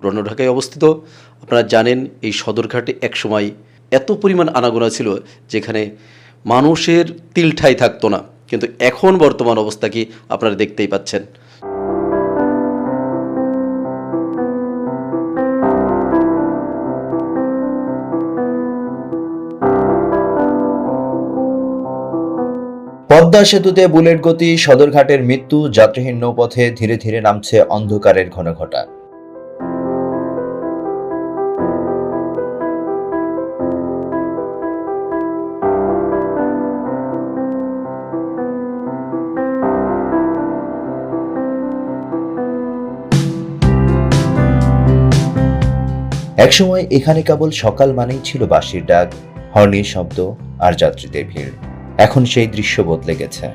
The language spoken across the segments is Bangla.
পুরনো ঢাকায় অবস্থিত। আপনারা জানেন এই সদরঘাটে একসময় এত পরিমাণ আনাগোনা ছিল যেখানে মানুষের তিলঠাই থাকতো না। কিন্তু এখন বর্তমান অবস্থা কি আপনারা দেখতেই পাচ্ছেন। পদ্মা সেতুতে বুলেট গতি, সদরঘাটের মৃত্যু, যাত্রীহীন নৌপথে ধীরে ধীরে নামছে অন্ধকারের ঘনঘটা। একসময় এখানে কেবল সকাল মানেই ছিল বাঁশির ডাক, হর্নির শব্দ আর যাত্রীদের ভিড়। এখন সেই দৃশ্য বদলে গেছে।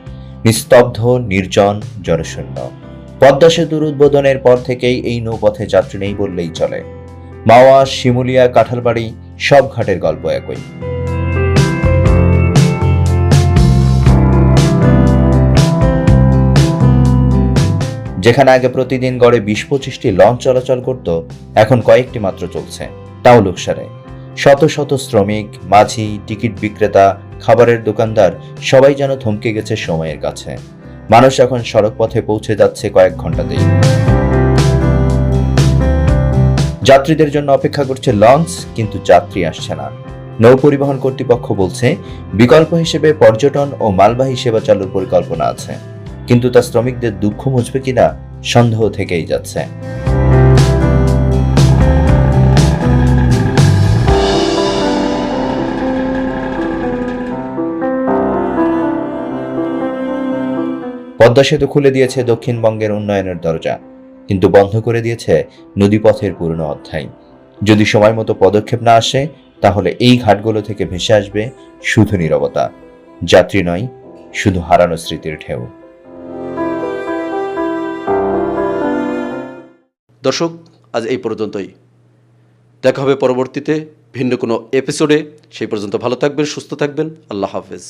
নিস্তব্ধ, নির্জন, জনশূন্য। পদ্মা সেতুর উদ্বোধনের পর থেকেই এই নৌপথে যাত্রী নেই বললেই চলে। মাওয়া, শিমুলিয়া, কাঁঠালবাড়ি সব ঘাটের গল্প একই। যেখানে আগে প্রতিদিন গড়ে বিশ পঁচিশটি লঞ্চ চলাচল করত, এখন কয়েকটি মাত্র চলছে। তাও লোকসারে শত শত শ্রমিক, মাঝি, টিকিট বিক্রেতা, খাবারের দোকানদার, সবাই যেন থমকে গেছে সময়ের কাছে। মানুষ এখন সড়ক পথে পৌঁছে যাচ্ছে কয়েক ঘন্টাতেই যাত্রীদের জন্য অপেক্ষা করছে লঞ্চ, কিন্তু যাত্রী আসছে না। নৌ পরিবহন কর্তৃপক্ষ বলছে, বিকল্প হিসেবে পর্যটন ও মালবাহী সেবা চালুর পরিকল্পনা আছে। কিন্তু তা শ্রমিকদের দুঃখ মুছবে কিনা সন্দেহ থেকেই যাচ্ছে। পদ্মা সেতু খুলে দিয়েছে দক্ষিণবঙ্গের উন্নয়নের দরজা, কিন্তু বন্ধ করে দিয়েছে নদীপথের পুরনো অধ্যায়। যদি সময় মতো পদক্ষেপ না আসে, তাহলে এই ঘাটগুলো থেকে ভেসে আসবে শুধু নীরবতা। যাত্রী নয়, শুধু হারানো স্মৃতির ঢেউ। দর্শক, আজ এই পর্যন্তই। দেখা হবে পরবর্তীতে ভিন্ন কোনো এপিসোডে সেই পর্যন্ত ভালো থাকবেন, সুস্থ থাকবেন। আল্লাহ হাফেজ।